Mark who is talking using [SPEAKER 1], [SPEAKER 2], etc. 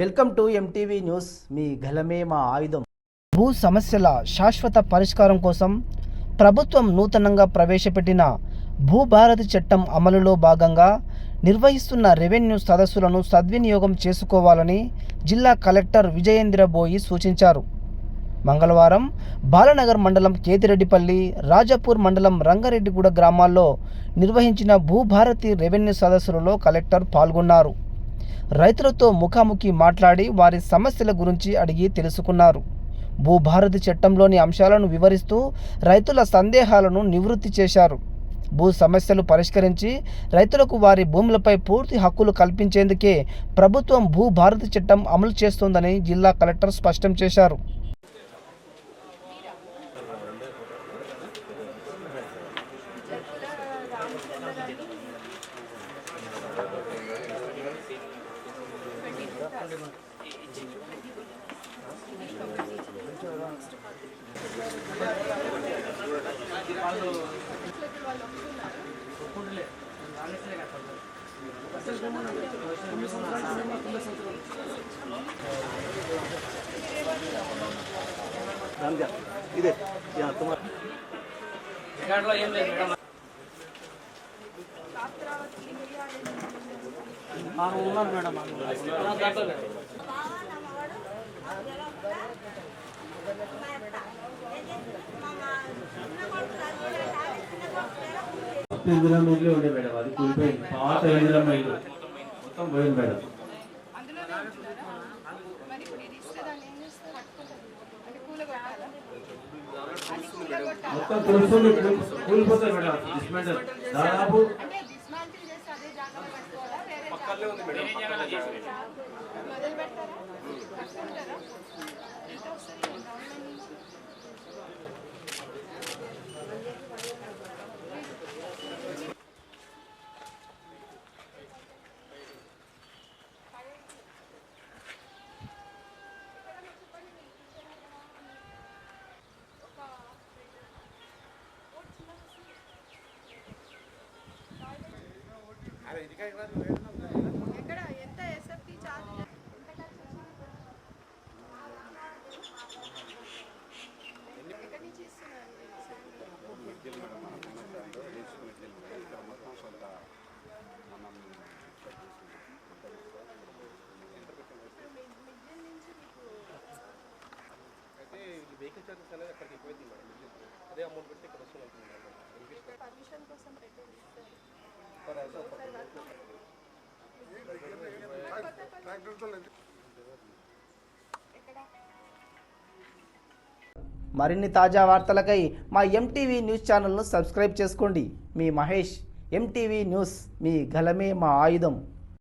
[SPEAKER 1] Welcome to MTV news మీ గలమే మా ఆయుధం.
[SPEAKER 2] భూ సమస్యల శాశ్వత పరిష్కారం కోసం ప్రభుత్వం నూతనంగా ప్రవేశపెట్టిన భూభారతి చట్టం అమలులో భాగంగా నిర్వహిస్తున్న రెవెన్యూ సదస్సులను సద్వినియోగం చేసుకోవాలని జిల్లా కలెక్టర్ విజయేంద్ర బోయి సూచించారు. మంగళవారం బాలనగర్ మండలం కేతిరెడ్డిపల్లి రాజాపూర్ మండలం రంగారెడ్డిగూడ గ్రామాల్లో నిర్వహించిన భూభారతి రెవెన్యూ సదస్సులలో కలెక్టర్ పాల్గొన్నారు. రైతులతో ముఖాముఖి మాట్లాడి వారి సమస్యల గురించి అడిగి తెలుసుకున్నారు. భూభారతి చట్టంలోని అంశాలను వివరిస్తూ రైతుల సందేహాలను నివృత్తి చేశారు. భూ సమస్యలు పరిష్కరించి రైతులకు వారి భూములపై పూర్తి హక్కులు కల్పించేందుకే ప్రభుత్వం భూభారతి చట్టం అమలు చేస్తోందని జిల్లా కలెక్టర్ స్పష్టం చేశారు.
[SPEAKER 1] ಇದೆ ತುಂಬ రికార్డులో ఏం లేదు మేడం ఇదే తుమార్
[SPEAKER 3] ఇందిరం ఇల్లు ఉండే మేడం అది కూలిపోయింది. పాత ఇందిరం ఇల్లు మొత్తం పోయింది మేడం.
[SPEAKER 4] మొత్తం కూలిపోతుంది మరి ఇప్పుడు పెడతారా? కట్టుకుంటారా? ఎంత వస్తుంది గవర్నమెంట్ నుంచి ఎక్కడ? ఎంత ఎస్ఎఫ్టీ ఛార్జ్ ఎక్కడి నుంచి ఇస్తున్నారు? మిడ్జిల్ నుంచి మీకు పర్మిషన్ కోసం పెట్టేది
[SPEAKER 1] మరిన్ని తాజా వార్తలకై మా ఎంటీవీ న్యూస్ ఛానల్ను సబ్స్క్రైబ్ చేసుకోండి. మీ మహేష్ ఎంటీవీ న్యూస్ మీ గలమే మా ఆయుధం.